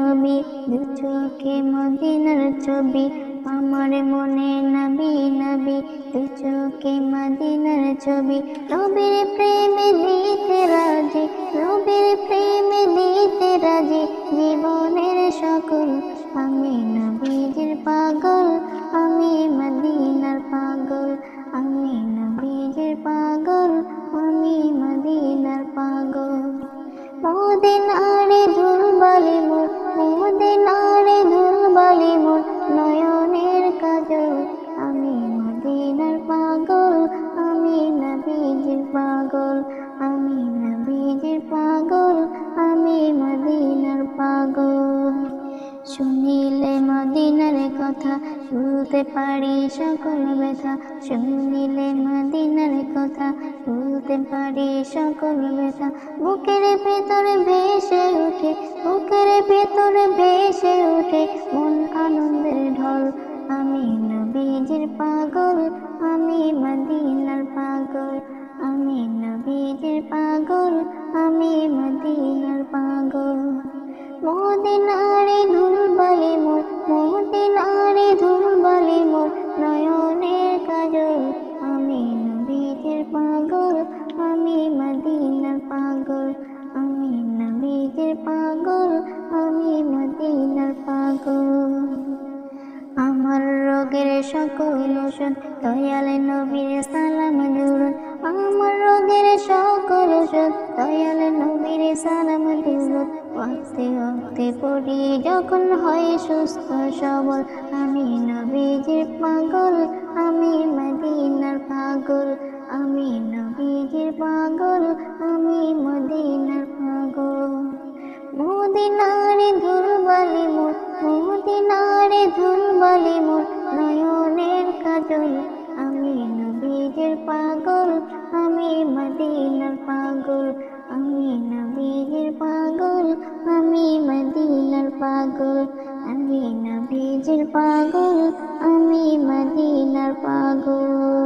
নবী নবী দু চোখে মদিনার ছবি। আমার মনে নবী নবী দু চোখে মদিনার ছবি। নবীর প্রেমে দিতে রাজি, নবীর প্রেমে দিতে রাজি। জীবনের সকল, আমি নবীজির পাগল, আমি মদিনার পাগল, আমি নবীজির পাগল, আমি মদিনার পাগল। মদিনারে ধুল বালি মোর নবীজির পাগল, আমি নবীজির পাগল, আমি মদিনার পাগল। শুনিলে মদিনার কথা ভুলতে পারি সকল ব্যথা। শুনিলে মদিনার কথা ভুলতে পারি সকল ব্যথা। বুকের ভেতরে ভেসে ওঠে, বুকের ভেতরে ভেসে ওঠে মন আনন্দের ঢল। আমি নবীজির পাগল, আমি মদিনার পাগল। আমি নবীজির পাগল, আমি মদিনার পাগল। মদিনারে ধুল বালি মোর, মদিনারে ধুল বালি মোর নয়নের কাজল। আমি নবীজির পাগল, আমি মদিনার পাগল। আমি নবীজির পাগল, আমি মদিনার পাগল। আমার রোগের সকল ওষুধ, দয়াল নবীর সালাম দুরুদ আমার রোগের সকল ওষুধ, দয়াল নবীর সালাম দুরুদ ওয়াক্তে ওয়াক্তে পড়ি, যখন হয় সুস্থ সবল। আমি নবীজির পাগল, আমি মদিনার পাগল। আমি নবীজির পাগল, আমি মদিনার পাগল। মদিনারে ধুল বালি মদিনারে ধুল বালি মোর নয়নের কাজল। আমি নবীজের পাগল, আমি মদিনার পাগল। আমি নবীজের পাগল, আমি মদিনার পাগল। আমি নবীজের পাগল, আমি মদিনার পাগল।